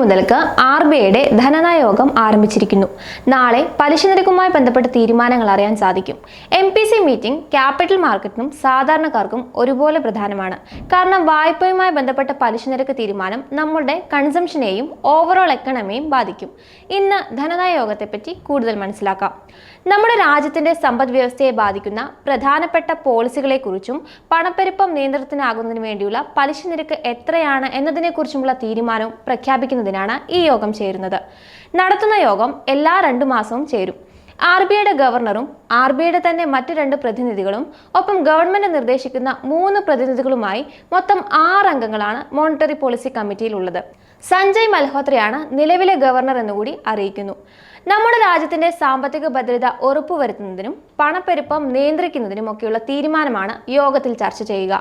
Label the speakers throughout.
Speaker 1: മുതൽക്ക് R B ഐയുടെ ധനനയ യോഗം ആരംഭിച്ചിരിക്കുന്നു. നാളെ പലിശ നിരക്കുമായി ബന്ധപ്പെട്ട തീരുമാനങ്ങൾ അറിയാൻ സാധിക്കും. M P C meeting capital മാർക്കറ്റിനും സാധാരണക്കാർക്കും ഒരുപോലെ പ്രധാനമാണ്. കാരണം വായ്പയുമായി ബന്ധപ്പെട്ട പലിശ നിരക്ക് തീരുമാനം നമ്മുടെ കൺസംഷനെയും ഓവറോൾ എക്കണമിയെയും ബാധിക്കും. ഇന്ന് ധനനയ യോഗത്തെപ്പറ്റി കൂടുതൽ മനസ്സിലാക്കാം. നമ്മുടെ രാജ്യത്തിന്റെ സമ്പദ് വ്യവസ്ഥയെ ബാധിക്കുന്ന പ്രധാനപ്പെട്ട പോളിസികളെക്കുറിച്ചും പണപ്പെരുപ്പം നിയന്ത്രണത്തിനാകുന്നതിന് വേണ്ടിയുള്ള പലിശ നിരക്ക് എത്രയാണ് എന്നതിനെക്കുറിച്ചുമുള്ള തീരുമാനവും പ്രഖ്യാപിക്കുന്നതിനാണ് ഈ യോഗം ചേരുന്നത്. നടത്തുന്ന യോഗം എല്ലാ രണ്ടു മാസവും ചേരും. ആർ ബി ഐയുടെ ഗവർണറും ആർ ബി ഐയുടെ തന്നെ മറ്റ് രണ്ട് പ്രതിനിധികളും ഒപ്പം ഗവൺമെന്റ് നിർദ്ദേശിക്കുന്ന മൂന്ന് പ്രതിനിധികളുമായി മൊത്തം ആറ് അംഗങ്ങളാണ് മോണിറ്ററി പോളിസി കമ്മിറ്റിയിലുള്ളത് സഞ്ജയ് മൽഹോത്രയാണ് നിലവിലെ ഗവർണർ എന്നുകൂടി അറിയിക്കുന്നു. നമ്മുടെ രാജ്യത്തിന്റെ സാമ്പത്തിക ഭദ്രത ഉറപ്പുവരുത്തുന്നതിനും പണപ്പെരുപ്പം നിയന്ത്രിക്കുന്നതിനും ഒക്കെയുള്ള തീരുമാനമാണ് യോഗത്തിൽ ചർച്ച ചെയ്യുക.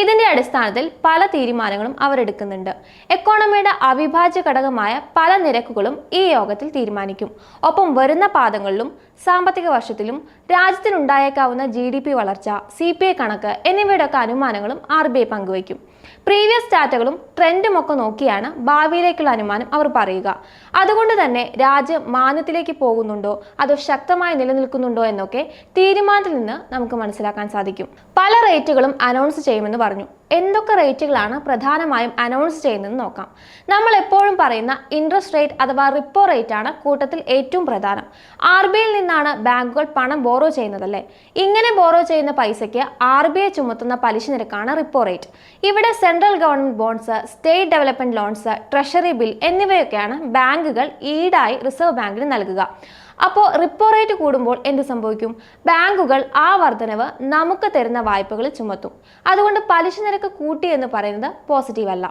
Speaker 1: ഇതിന്റെ അടിസ്ഥാനത്തിൽ പല തീരുമാനങ്ങളും അവർ എടുക്കുന്നുണ്ട്. എക്കോണമിയുടെ അവിഭാജ്യ ഘടകമായ പല നിരക്കുകളും ഈ യോഗത്തിൽ തീരുമാനിക്കും. ഒപ്പം വരുന്ന പാദങ്ങളിലും സാമ്പത്തിക വർഷത്തിലും രാജ്യത്തിനുണ്ടായേക്കാവുന്ന ജി ഡി പി വളർച്ച സി പി ഐ കണക്ക് എന്നിവയുടെയൊക്കെ അനുമാനങ്ങളും ആർ ബി ഐ പങ്കുവയ്ക്കും. പ്രീവിയസ് ഡാറ്റകളും ട്രെൻഡും ഒക്കെ നോക്കിയാണ് ഭാവിയിലേക്കുള്ള അനുമാനം അവർ പറയുക. അതുകൊണ്ട് തന്നെ രാജ്യം മാന്യത്തിലേക്ക് പോകുന്നുണ്ടോ? അതോ ശക്തമായി നിലനിൽക്കുന്നുണ്ടോ എന്നൊക്കെ തീരുമാനത്തിൽ നിന്ന് നമുക്ക് മനസ്സിലാക്കാൻ സാധിക്കും. പല റേറ്റുകളും അനൗൺസ് ചെയ്യുമെന്ന് പറഞ്ഞു. എന്തൊക്കെ റേറ്റുകളാണ് പ്രധാനമായും അനൗൺസ് ചെയ്യുന്നതെന്ന് നോക്കാം. നമ്മൾ എപ്പോഴും പറയുന്ന ഇൻട്രസ്റ്റ് റേറ്റ് അഥവാ റിപ്പോ റേറ്റ് ആണ് കൂട്ടത്തിൽ ഏറ്റവും പ്രധാനം. ആർ ബി ഐയിൽ നിന്നാണ് ബാങ്കുകൾ പണം ബോറോ ചെയ്യുന്നതല്ലേ? ഇങ്ങനെ ബോറോ ചെയ്യുന്ന പൈസയ്ക്ക് ആർ ബി ഐ ചുമത്തുന്ന പലിശ നിരക്കാണ് റിപ്പോ റേറ്റ് ഇവിടെ central government bonds state development loans treasury bill എന്നിവയൊക്കെയാണ് ബാങ്കുകൾ ഈടായി റിസർവ് ബാങ്കിന് നൽകുക. അപ്പോൾ റിപ്പോ റേറ്റ് കൂടുമ്പോൾ എന്ത് സംഭവിക്കും? ബാങ്കുകൾ ആ വർധനവ് നമുക്ക് തരുന്ന വായ്പകൾ ചുമത്തും. അതുകൊണ്ട് പലിശ നിരക്ക് കൂട്ടി എന്ന് പറയുന്നത് പോസിറ്റീവ് അല്ല.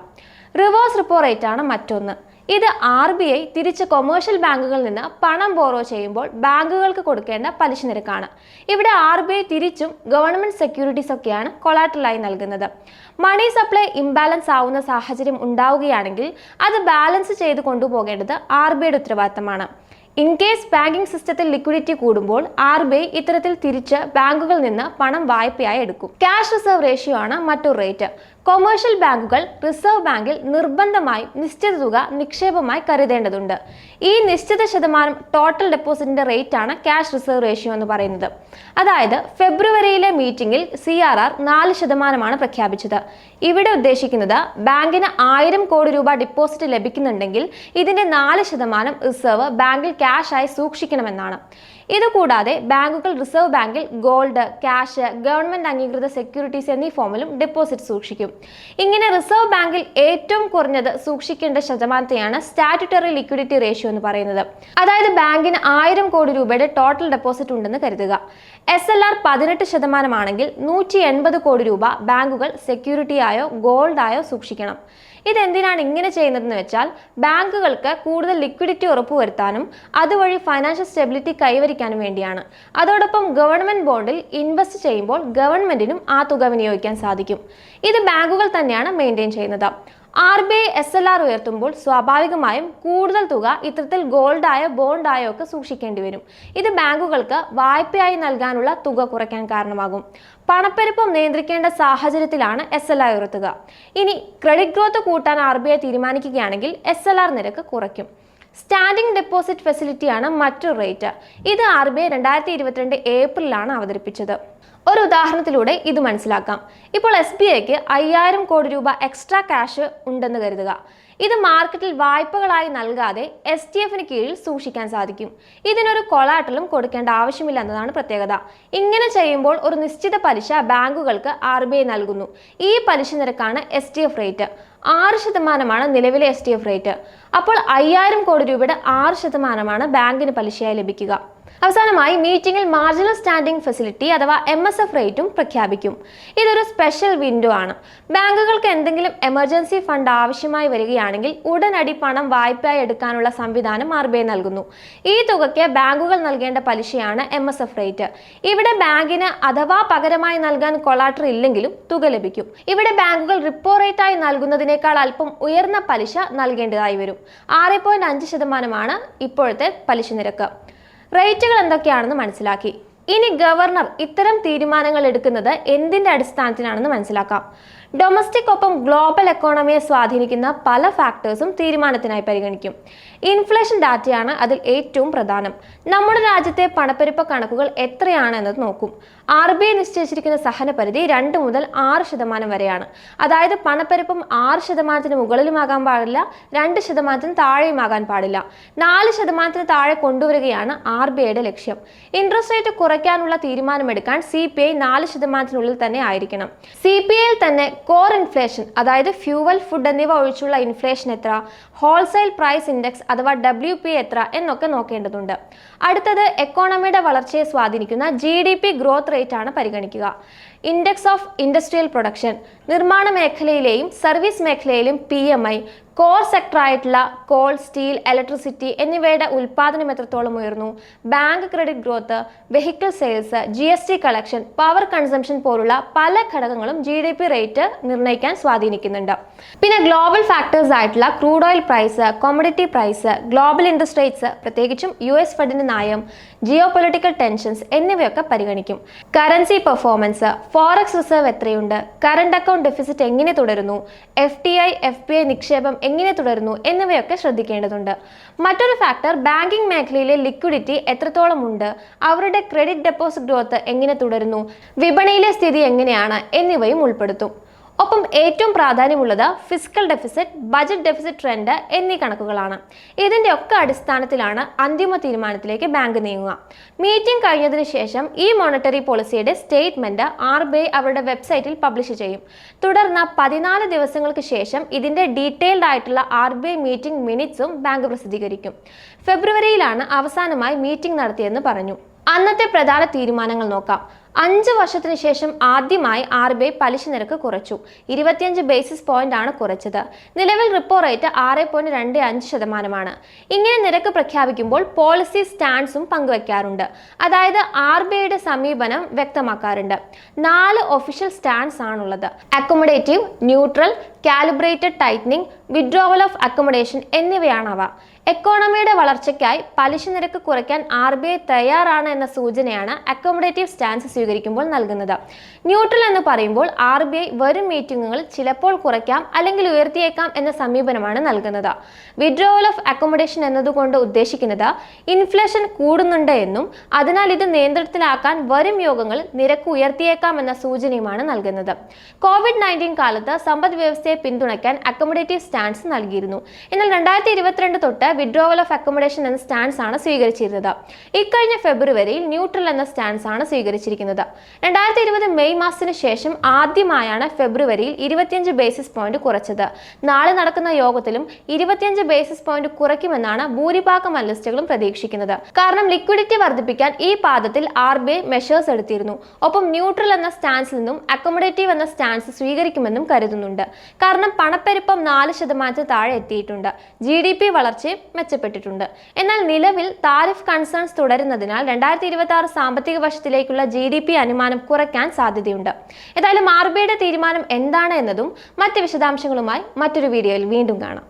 Speaker 1: റിവേഴ്സ് റിപ്പോ റേറ്റ് ആണ് മറ്റൊന്ന്. ഇത് ആർ ബി ഐ തിരിച്ച് കൊമേഴ്ഷ്യൽ ബാങ്കുകളിൽ നിന്ന് പണം ബോറോ ചെയ്യുമ്പോൾ ബാങ്കുകൾക്ക് കൊടുക്കേണ്ട പലിശ നിരക്കാണ്. ഇവിടെ ആർ ബി ഐ തിരിച്ചും ഗവൺമെന്റ് സെക്യൂരിറ്റീസ് ഒക്കെയാണ് കൊളാറ്ററലായി നൽകുന്നത്. മണി സപ്ലൈ ഇംബാലൻസ് ആവുന്ന സാഹചര്യം ഉണ്ടാവുകയാണെങ്കിൽ അത് ബാലൻസ് ചെയ്ത് കൊണ്ടുപോകേണ്ടത് ആർ ബി ഐയുടെ ഉത്തരവാദിത്തമാണ്. ഇൻ കേസ് ബാങ്കിംഗ് സിസ്റ്റത്തിൽ ലിക്വിഡിറ്റി കൂടുമ്പോൾ ആർ ബി ഐ ഇത്തരത്തിൽ തിരിച്ച് ബാങ്കുകളിൽ നിന്ന് പണം വായ്പയായി എടുക്കും. ക്യാഷ് റിസർവ് റേഷ്യോ ആണ് മറ്റൊരു റേറ്റ് കൊമേഴ്ഷ്യൽ ബാങ്കുകൾ റിസർവ് ബാങ്കിൽ നിർബന്ധമായും നിശ്ചിത തുക നിക്ഷേപമായി കരുതേണ്ടതുണ്ട്. ഈ നിശ്ചിത ശതമാനം ടോട്ടൽ ഡെപ്പോസിറ്റിന്റെ റേറ്റ് ആണ് ക്യാഷ് റിസർവ് റേഷ്യോ എന്ന് പറയുന്നത്. അതായത് ഫെബ്രുവരിയിലെ മീറ്റിംഗിൽ സി ആർ ആർ നാല് ശതമാനമാണ് പ്രഖ്യാപിച്ചത്. ഇവിടെ ഉദ്ദേശിക്കുന്നത് ബാങ്കിന് ആയിരം കോടി രൂപ ഡിപ്പോസിറ്റ് ലഭിക്കുന്നുണ്ടെങ്കിൽ ഇതിന്റെ നാല് ശതമാനം റിസർവ് ബാങ്കിൽ ക്യാഷായി സൂക്ഷിക്കണമെന്നാണ്. ഇതുകൂടാതെ ബാങ്കുകൾ റിസർവ് ബാങ്കിൽ ഗോൾഡ് ക്യാഷ് ഗവൺമെന്റ് അംഗീകൃത സെക്യൂരിറ്റീസ് എന്നീ ഫോമിലും ഡെപ്പോസിറ്റ് സൂക്ഷിക്കും. ഇങ്ങനെ റിസർവ് ബാങ്കിൽ ഏറ്റവും കുറഞ്ഞത് സൂക്ഷിക്കേണ്ട ശതമാനത്തെയാണ് സ്റ്റാറ്റുട്ടറി ലിക്വിഡിറ്റി റേഷ്യോ എന്ന് പറയുന്നത്. അതായത് ബാങ്കിന് ആയിരം കോടി രൂപയുടെ ടോട്ടൽ ഡെപ്പോസിറ്റ് ഉണ്ടെന്ന് കരുതുക. എസ് എൽ ആർ പതിനെട്ട് ശതമാനമാണെങ്കിൽ നൂറ്റി എൺപത് കോടി രൂപ ബാങ്കുകൾ സെക്യൂരിറ്റിയായോ ഗോൾഡായോ സൂക്ഷിക്കണം. ഇതെന്തിനാണ് ഇങ്ങനെ ചെയ്യുന്നതെന്ന് വെച്ചാൽ ബാങ്കുകൾക്ക് കൂടുതൽ ലിക്വിഡിറ്റി ഉറപ്പുവരുത്താനും അതുവഴി ഫൈനാൻഷ്യൽ സ്റ്റെബിലിറ്റി കൈവരിക്കാനും വേണ്ടിയാണ്. അതോടൊപ്പം ഗവൺമെന്റ് ബോണ്ടിൽ ഇൻവെസ്റ്റ് ചെയ്യുമ്പോൾ ഗവൺമെന്റിനും ആ തുക വിനിയോഗിക്കാൻ സാധിക്കും. ഇത് ബാങ്കുകൾ തന്നെയാണ് മെയിന്റെയിൻ ചെയ്യുന്നത്. R B I S L R ഉയർത്തുമ്പോൾ സ്വാഭാവികമായും കൂടുതൽ തുക ഇത്തരത്തിൽ ഗോൾഡായോ ബോണ്ടായോ ഒക്കെ സൂക്ഷിക്കേണ്ടി വരും. ഇത് ബാങ്കുകൾക്ക് വായ്പയായി നൽകാനുള്ള തുക കുറയ്ക്കാൻ കാരണമാകും. പണപ്പെരുപ്പം നിയന്ത്രിക്കേണ്ട സാഹചര്യത്തിലാണ് എസ് എൽ ആർ ഉയർത്തുക. ഇനി ക്രെഡിറ്റ് ഗ്രോത്ത് കൂട്ടാൻ ആർ ബി ഐ തീരുമാനിക്കുകയാണെങ്കിൽ എസ് എൽ ആർ നിരക്ക് കുറയ്ക്കും. സ്റ്റാൻഡിംഗ് ഡെപ്പോസിറ്റ് ഫെസിലിറ്റിയാണ് മറ്റൊരു റേറ്റ്. ഇത് ആർ ബി ഐ രണ്ടായിരത്തി ഇരുപത്തിരണ്ട് ഏപ്രിലാണ് അവതരിപ്പിച്ചത്. ഒരു ഉദാഹരണത്തിലൂടെ ഇത് മനസ്സിലാക്കാം. ഇപ്പോൾ എസ് ബി ഐക്ക് അയ്യായിരം കോടി രൂപ എക്സ്ട്രാ ക്യാഷ് ഉണ്ടെന്ന് കരുതുക. ഇത് മാർക്കറ്റിൽ വായ്പകളായി നൽകാതെ എസ് ടി എഫിന് കീഴിൽ സൂക്ഷിക്കാൻ സാധിക്കും. ഇതിനൊരു കൊളാട്ടലും കൊടുക്കേണ്ട ആവശ്യമില്ല എന്നതാണ് പ്രത്യേകത. ഇങ്ങനെ ചെയ്യുമ്പോൾ ഒരു നിശ്ചിത പലിശ ബാങ്കുകൾക്ക് ആർ നൽകുന്നു. ഈ പലിശ നിരക്കാണ് എസ് റേറ്റ്. ആറ് ശതമാനമാണ് നിലവിലെ എസ് എഫ് റേറ്റ് അപ്പോൾ അയ്യായിരം കോടി രൂപയുടെ ആറ് ശതമാനമാണ് ബാങ്കിന് പലിശയായി ലഭിക്കുക. അവസാനമായി മീറ്റിംഗിൽ മാർജിനൽ സ്റ്റാൻഡിംഗ് ഫെസിലിറ്റി അഥവാ എം എസ് എഫ് റേറ്റും പ്രഖ്യാപിക്കും. ഇതൊരു സ്പെഷ്യൽ വിൻഡോ ആണ്. ബാങ്കുകൾക്ക് എന്തെങ്കിലും എമർജൻസി ഫണ്ട് ആവശ്യമായി വരികയാണെങ്കിൽ ഉടനടി പണം വായ്പയായി എടുക്കാനുള്ള സംവിധാനം ആർ ബി ഐ നൽകുന്നു. ഈ തുകയ്ക്ക് ബാങ്കുകൾ നൽകേണ്ട പലിശയാണ് എം എസ് എഫ് റേറ്റ് ഇവിടെ ബാങ്കിന് അഥവാ പകരമായി നൽകാൻ കൊളാട്ടർ ഇല്ലെങ്കിലും തുക ലഭിക്കും. ഇവിടെ ബാങ്കുകൾ റിപ്പോ റേറ്റായി നൽകുന്നതിനേക്കാൾ അല്പം ഉയർന്ന പലിശ നൽകേണ്ടതായി വരും. ആറ് പോയിന്റ് അഞ്ച് ശതമാനമാണ് ഇപ്പോഴത്തെ പലിശ നിരക്ക്. റേറ്റുകൾ എന്തൊക്കെയാണെന്ന് മനസ്സിലാക്കി. ഇനി ഗവർണർ ഇത്തരം തീരുമാനങ്ങൾ എടുക്കുന്നത് എന്തിന്റെ അടിസ്ഥാനത്തിലാണെന്ന് മനസ്സിലാക്കാം. ഡൊമസ്റ്റിക് ഒപ്പം ഗ്ലോബൽ എക്കോണമിയെ സ്വാധീനിക്കുന്ന പല ഫാക്ടേഴ്സും തീരുമാനത്തിനായി പരിഗണിക്കും. ഇൻഫ്ലേഷൻ ഡാറ്റയാണ് അതിൽ ഏറ്റവും പ്രധാനം. നമ്മുടെ രാജ്യത്തെ പണപ്പെരുപ്പ കണക്കുകൾ എത്രയാണ് എന്നത് നോക്കും. ആർ ബി ഐ നിശ്ചയിച്ചിരിക്കുന്ന സഹന പരിധി രണ്ട് മുതൽ ആറ് ശതമാനം വരെയാണ്. അതായത് പണപ്പെരുപ്പം ആറ് ശതമാനത്തിന് മുകളിലുമാകാൻ പാടില്ല രണ്ട് ശതമാനത്തിന് താഴെയുമാകാൻ പാടില്ല. നാല് ശതമാനത്തിന് താഴെ കൊണ്ടുവരികയാണ് ആർ ബി ഐയുടെ ലക്ഷ്യം. ഇൻട്രസ്റ്റ് റേറ്റ് കുറയ്ക്കാനുള്ള തീരുമാനമെടുക്കാൻ സി പി ഐ നാല് ശതമാനത്തിനുള്ളിൽ തന്നെ ആയിരിക്കണം. സി പി ഐയിൽ തന്നെ കോർ ഇൻഫ്ലേഷൻ അതായത് ഫ്യൂവൽ ഫുഡ് എന്നിവ ഒഴിച്ചുള്ള ഇൻഫ്ലേഷൻ എത്ര? ഹോൾസെയിൽ പ്രൈസ് ഇൻഡെക്സ് അഥവാ ഡബ്ല്യു പി എത്ര? എന്നൊക്കെ നോക്കേണ്ടതുണ്ട്. അടുത്തത് എക്കോണമിയുടെ വളർച്ചയെ സ്വാധീനിക്കുന്ന G D P growth rate ആണ് പരിഗണിക്കുക. ഇൻഡെക്സ് ഓഫ് ഇൻഡസ്ട്രിയൽ പ്രൊഡക്ഷൻ നിർമ്മാണ മേഖലയിലെയും സർവീസ് മേഖലയിലും പി എം ഐ കോർ സെക്ടറായിട്ടുള്ള കോൾ സ്റ്റീൽ ഇലക്ട്രിസിറ്റി എന്നിവയുടെ ഉൽപ്പാദനം എത്രത്തോളം ഉയർന്നു? Bank credit growth vehicle sales G S T collection power consumption പോലുള്ള പല ഘടകങ്ങളും ജി ഡി പി റേറ്റ് നിർണയിക്കാൻ സ്വാധീനിക്കുന്നുണ്ട്. പിന്നെ ഗ്ലോബൽ ഫാക്ടേഴ്സ് ആയിട്ടുള്ള crude oil price commodity price global interest rates പ്രത്യേകിച്ചും യു എസ് ഫെഡിന്റെ നയം ജിയോ പൊളിറ്റിക്കൽ ടെൻഷൻസ് എന്നിവയൊക്കെ പരിഗണിക്കും. കറൻസി പെർഫോമൻസ് ഫോറക്സ് റിസർവ് എത്രയുണ്ട്? കറണ്ട് അക്കൗണ്ട് ഡെഫിസിറ്റ് എങ്ങനെ തുടരുന്നു? F D I F P I നിക്ഷേപം എങ്ങനെ തുടരുന്നു? എന്നിവയൊക്കെ ശ്രദ്ധിക്കേണ്ടതുണ്ട്. മറ്റൊരു ഫാക്ടർ ബാങ്കിംഗ് മേഖലയിലെ ലിക്വിഡിറ്റി എത്രത്തോളം ഉണ്ട് അവരുടെ ക്രെഡിറ്റ് ഡെപ്പോസിറ്റ് ഗ്രോത്ത് എങ്ങനെ തുടരുന്നു? വിപണിയിലെ സ്ഥിതി എങ്ങനെയാണ്? എന്നിവയും ഉൾപ്പെടുത്തും. ഒപ്പം ഏറ്റവും പ്രാധാന്യമുള്ളത് fiscal deficit budget deficit trend എന്നീ കണക്കുകളാണ്. ഇതിന്റെ ഒക്കെ അടിസ്ഥാനത്തിലാണ് അന്തിമ തീരുമാനത്തിലേക്ക് ബാങ്ക് നീങ്ങുക. മീറ്റിംഗ് കഴിഞ്ഞതിന് ശേഷം ഈ മോണിറ്ററി പോളിസിയുടെ സ്റ്റേറ്റ്മെന്റ് ആർ ബി ഐ അവരുടെ വെബ്സൈറ്റിൽ പബ്ലിഷ് ചെയ്യും. തുടർന്ന് പതിനാല് ദിവസങ്ങൾക്ക് ശേഷം ഇതിന്റെ ഡീറ്റെയിൽഡ് ആയിട്ടുള്ള ആർ ബി ഐ മീറ്റിംഗ് മിനിറ്റ്സും ബാങ്ക് പ്രസിദ്ധീകരിക്കും. ഫെബ്രുവരിയിലാണ് അവസാനമായി മീറ്റിംഗ് നടത്തിയെന്ന് പറഞ്ഞു. അന്നത്തെ പ്രധാന തീരുമാനങ്ങൾ നോക്കാം. അഞ്ച് വർഷത്തിന് ശേഷം ആദ്യമായി ആർ ബി ഐ പലിശ നിരക്ക് കുറച്ചു. ഇരുപത്തിയഞ്ച് ബേസിസ് പോയിന്റ് ആണ് കുറച്ചത്. നിലവിൽ റിപ്പോ റേറ്റ് ആറ് പോയിന്റ് രണ്ട് അഞ്ച് ശതമാനമാണ്. ഇങ്ങനെ നിരക്ക് പ്രഖ്യാപിക്കുമ്പോൾ പോളിസി സ്റ്റാൻഡ്സും പങ്കുവെക്കാറുണ്ട്. അതായത് ആർ ബി ഐയുടെ സമീപനം വ്യക്തമാക്കാറുണ്ട്. നാല് ഒഫീഷ്യൽ സ്റ്റാൻഡ്സ് ആണുള്ളത്. Accommodative neutral calibrated tightening withdrawal of accommodation എന്നിവയാണ് അവ എക്കോണമിയുടെ വളർച്ചയ്ക്കായി പലിശ നിരക്ക് കുറയ്ക്കാൻ ആർ ബി ഐ തയ്യാറാണ് എന്ന സൂചനയാണ് അക്കോമഡേറ്റീവ് സ്റ്റാൻസ് സ്വീകരിക്കുമ്പോൾ നൽകുന്നത്. ന്യൂട്രൽ എന്ന് പറയുമ്പോൾ ആർ ബി ഐ വരും മീറ്റിംഗുകൾ ചിലപ്പോൾ കുറയ്ക്കാം അല്ലെങ്കിൽ ഉയർത്തിയേക്കാം എന്ന സമീപനമാണ് നൽകുന്നത്. വിഡ്രോവൽ ഓഫ് അക്കോമഡേഷൻ എന്നതുകൊണ്ട് ഉദ്ദേശിക്കുന്നത് ഇൻഫ്ലേഷൻ കൂടുന്നുണ്ട് എന്നും അതിനാൽ ഇത് നിയന്ത്രണത്തിലാക്കാൻ വരും യോഗങ്ങൾ നിരക്ക് ഉയർത്തിയേക്കാം എന്ന സൂചനയുമാണ് നൽകുന്നത്. കോവിഡ് നയന്റീൻ കാലത്ത് സമ്പദ് വ്യവസ്ഥയെ പിന്തുണയ്ക്കാൻ അക്കോമഡേറ്റീവ് സ്റ്റാൻസ് നൽകിയിരുന്നു. എന്നാൽ രണ്ടായിരത്തി ഇരുപത്തിരണ്ട് തൊട്ട് വിഡ്രോവൽ ഓഫ് അക്കോമഡേഷൻ എന്ന സ്റ്റാൻസ് ആണ് സ്വീകരിച്ചിരുന്നത്. ഇക്കഴിഞ്ഞ ഫെബ്രുവരിയിൽ ന്യൂട്രൽ എന്ന സ്റ്റാൻസ് ആണ് സ്വീകരിച്ചിരിക്കുന്നത്. രണ്ടായിരത്തി ഇരുപത് മെയ് മാസത്തിന് ശേഷം ആദ്യമായാണ് ഫെബ്രുവരിയിൽ ഇരുപത്തിയഞ്ച് ബേസിസ് പോയിന്റ് കുറച്ചത്. നാളെ നടക്കുന്ന യോഗത്തിലും ഇരുപത്തിയഞ്ച് ബേസിസ് പോയിന്റ് കുറയ്ക്കുമെന്നാണ് ഭൂരിഭാഗം അനലിസ്റ്റുകളും പ്രതീക്ഷിക്കുന്നത്. കാരണം ലിക്വിഡിറ്റി വർദ്ധിപ്പിക്കാൻ ഈ പാദത്തിൽ ആർ ബി ഐ മെഷേഴ്സ് എടുത്തിരുന്നു. ഒപ്പം ന്യൂട്രൽ എന്ന സ്റ്റാൻസിൽ നിന്നും അക്കോമഡേറ്റീവ് എന്ന സ്റ്റാൻസ് സ്വീകരിക്കുമെന്നും കരുതുന്നുണ്ട്. കാരണം പണപ്പെരുപ്പം നാല് ശതമാനത്തിൽ താഴെ എത്തിയിട്ടുണ്ട്. ജി ഡി പി വളർച്ചയും മെച്ചപ്പെട്ടിട്ടുണ്ട്. എന്നാൽ നിലവിൽ താരിഫ് കൺസേൺസ് തുടരുന്നതിനാൽ രണ്ടായിരത്തി ഇരുപത്തി ആറ് സാമ്പത്തിക വർഷത്തിലേക്കുള്ള ജി ഡി പി അനുമാനം കുറയ്ക്കാൻ സാധ്യതയുണ്ട്. ഏതായാലും ആർ ബിയുടെ തീരുമാനം എന്താണ് എന്നതും മറ്റ് വിശദാംശങ്ങളുമായി മറ്റൊരു വീഡിയോയിൽ വീണ്ടും കാണാം.